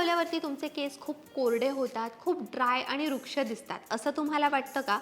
लावल्यावरती तुमचे केस खूप कोरडे होतात खूप ड्राय आणि वृक्ष दिसतात. असं तुम्हाला वाटतं का?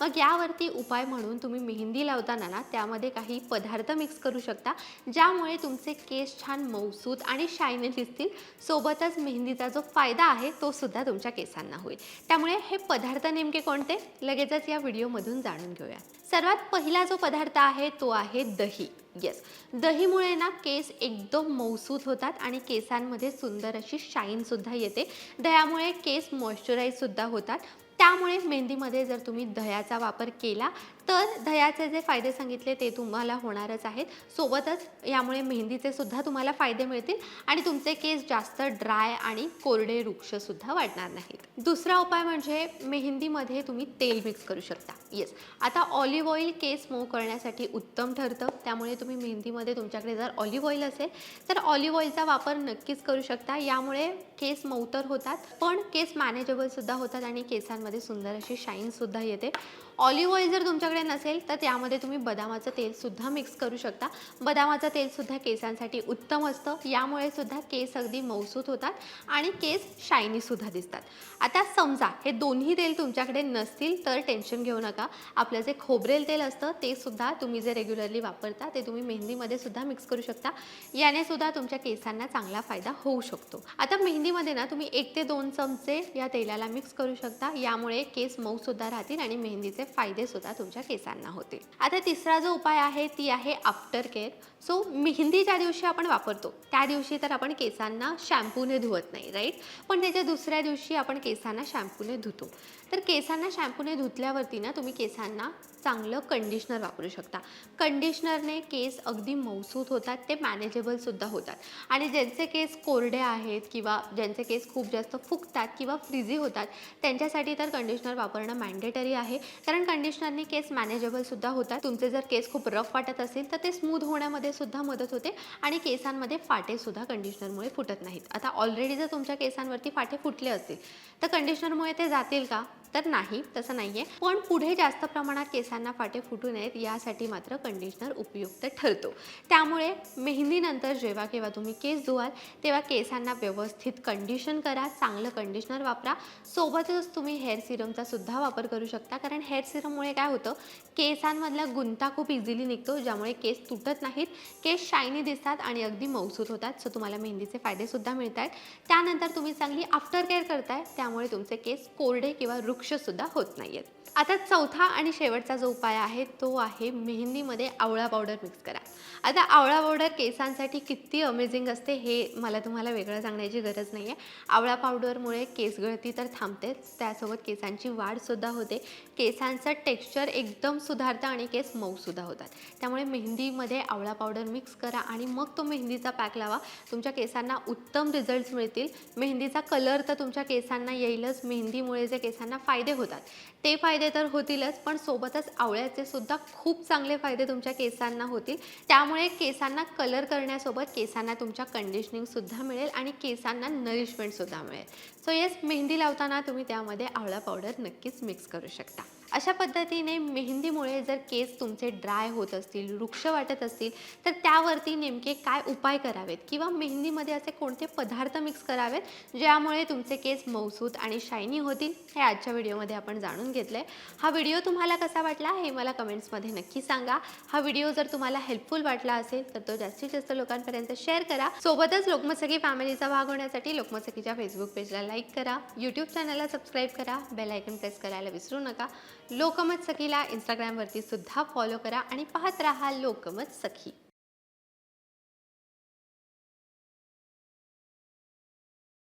मग यावरती उपाय म्हणून तुम्ही मेहंदी लावताना ना त्यामध्ये काही पदार्थ मिक्स करू शकता ज्यामुळे तुमचे केस छान मऊसूत आणि शायनी दिसतील. सोबतच मेहंदीचा जो फायदा आहे तो सुद्धा तुमच्या केसांना होईल. त्यामुळे हे पदार्थ नेमके कोणते? लगेचच या व्हिडिओमधून जाणून घेऊया. सर्वात पहिला जो पदार्थ आहे तो आहे दही. येस दहीमुळे ना केस एकदम मऊसूत होतात आणि केसांमध्ये सुंदर अशी शाईनसुद्धा येते. दह्यामुळे केस मॉइश्चराईजसुद्धा होतात. त्यामुळे मेहंदीमध्ये जर तुम्ही दह्याचा वापर केला तर दह्याचे जे फायदे सांगितले ते तुम्हाला होणारच आहेत. सोबतच यामुळे मेहंदीचे सुद्धा तुम्हाला फायदे मिळतील आणि तुमचे केस जास्त ड्राय आणि कोरडे वृक्षसुद्धा वाढणार नाहीत. दुसरा उपाय म्हणजे मेहंदीमध्ये तुम्ही तेल मिक्स करू शकता. येस आता ऑलिव्ह ऑइल केस मऊ करण्यासाठी उत्तम ठरतं. त्यामुळे तुम्ही मेहंदीमध्ये तुमच्याकडे जर ऑलिव्ह ऑइल असेल तर ऑलिव्ह ऑइलचा वापर नक्कीच करू शकता. यामुळे केस मऊ तर होतात पण केस मॅनेजेबलसुद्धा होतात आणि केसांमध्ये सुंदर अशी शाईनसुद्धा येते. ऑलिव्ह ऑइल जर तुमच्याकडे नसेल तर त्यामध्ये तुम्ही बदामाचं तेलसुद्धा मिक्स करू शकता. बदामाचं तेलसुद्धा केसांसाठी उत्तम असतं. यामुळे सुद्धा केस अगदी मऊसूत होतात आणि केस शायनीसुद्धा दिसतात. आता समजा हे दोन्ही तेल तुमच्याकडे नसतील तर टेन्शन घेऊ नका. आपलं जे खोबरेल तेल असतं ते सुद्धा तुम्ही जे रेग्युलरली वापरता ते तुम्ही मेहंदीमध्ये सुद्धा मिक्स करू शकता. याने सुद्धा तुमच्या केसांना चांगला फायदा होऊ शकतो. आता मेहंदीमध्ये ना तुम्ही एक ते दोन चमचे या तेलाला मिक्स करू शकता. यामुळे केस मऊसुद्धा राहतील आणि मेहंदीचे फायदेसुद्धा तुमच्या तुमच्या केसांना होतील आता तिसरा जो उपाय आहे ती आहे आफ्टर केअर सो मेहंदी ज्या दिवशी आपण वापरतो. त्या दिवशी तर आपण केसांना शॅम्पूने धुवत नाही राईट पण त्याच्या दुसऱ्या दिवशी आपण केसांना शॅम्पूने धुतो. तर केसांना शॅम्पूने धुतल्यावरती ना तुम्ही केसांना चांगलं कंडिशनर वापरू शकता. कंडिशनरने केस अगदी मऊसूत होतात ते मॅनेजेबलसुद्धा होतात. आणि ज्यांचे केस कोरडे आहेत किंवा ज्यांचे केस खूप जास्त फुगतात किंवा फ्रिझी होतात त्यांच्यासाठी तर कंडिशनर वापरणं मॅन्डेटरी आहे. कारण कंडिशनरने केस मॅनेजेबलसुद्धा होतात. तुमचे जर केस खूप रफ वाटत असेल तर ते स्मूथ होण्यामध्ये सुद्धा मदत होते आणि केसांमध्ये फाटेसुद्धा कंडिशनरमुळे फुटत नाहीत. आता ऑलरेडी जर तुमच्या केसांवरती फाटे फुटले असतील तर कंडिशनरमुळे ते जातील का? तर नाही तसं नाही आहे पण पुढे जास्त प्रमाणात केसांना फाटे फुटू नयेत यासाठी मात्र कंडिशनर उपयुक्त ठरतो. त्यामुळे मेहंदीनंतर जेव्हा केव्हा तुम्ही केस धुवाल तेव्हा केसांना व्यवस्थित कंडिशन करा चांगलं कंडिशनर वापरा. सोबतच तुम्ही हेअर सिरमचा सुद्धा वापर करू शकता. कारण हेअर सिरममुळे काय होतं केसांमधला गुंता खूप इझिली निघतो ज्यामुळे केस तुटत नाहीत. केस शायनी दिसतात आणि अगदी मऊसूत होतात. सो तुम्हाला मेहंदीचे फायदेसुद्धा मिळत आहेत त्यानंतर तुम्ही चांगली आफ्टर केअर करताय. त्यामुळे तुमचे केस कोरडे किंवा वृक्षसुद्धा होत नाही आहेत आता चौथा आणि शेवटचा जो उपाय आहे तो आहे मेहंदीमध्ये आवळा पावडर मिक्स करा. आता आवळा पावडर केसांसाठी किती अमेझिंग असते हे मला तुम्हाला वेगळं सांगण्याची गरज नाही आहे आवळा पावडरमुळे केस गळती तर थांबतेच त्यासोबत केसांची वाढसुद्धा होते. केसांचं टेक्स्चर एकदम सुधारतं आणि केस मऊसुद्धा होतात. त्यामुळे मेहंदीमध्ये आवळा पावडर मिक्स करा आणि मग तो मेहंदीचा पॅक लावा. तुमच्या केसांना उत्तम रिझल्ट्स मिळतील. मेहंदीचा कलर तर तुमच्या केसांना येईलच. मेहंदीमुळे जे केसांना फायदे होतात. ते फायदे तर होतीलच पण सोबतच आवळ्याचे सुद्धा खूप चांगले फायदे तुमच्या केसांना होतील. त्यामुळे केसांना कलर करण्यासोबत केसांना तुमच्या कंडिशनिंगसुद्धा मिळेल आणि केसांना नरिशमेंटसुद्धा मिळेल. सो येस मेहंदी लावताना तुम्ही त्यामध्ये आवळा पावडर नक्कीच मिक्स करू शकता. अशा पद्धतीने मेहंदीमुळे जर केस तुमचे ड्राय होत असतील वृक्ष वाटत असतील तर त्यावरती नेमके काय उपाय करावेत? किंवा मेहंदीमध्ये असे कोणते पदार्थ मिक्स करावेत ज्यामुळे तुमचे केस मऊसूत आणि शायनी होतील? हे आजच्या व्हिडिओमध्ये आपण जाणून घेतलं आहे हा व्हिडिओ तुम्हाला कसा वाटला हे मला कमेंट्समध्ये नक्की सांगा. हा व्हिडिओ जर तुम्हाला हेल्पफुल वाटला असेल तर तो जास्तीत जास्त लोकांपर्यंत शेअर करा. सोबतच लोकमसकी फॅमिलीचा भाग होण्यासाठी लोकमसकीच्या फेसबुक पेजला लाईक करा. यूट्यूब चॅनलला सबस्क्राईब करा. बेल आयकन प्रेस करायला विसरू नका. लोकमत सखीला इंस्टाग्रामवरती सुद्धा फॉलो करा आणि पाहत राहा लोकमत सखी.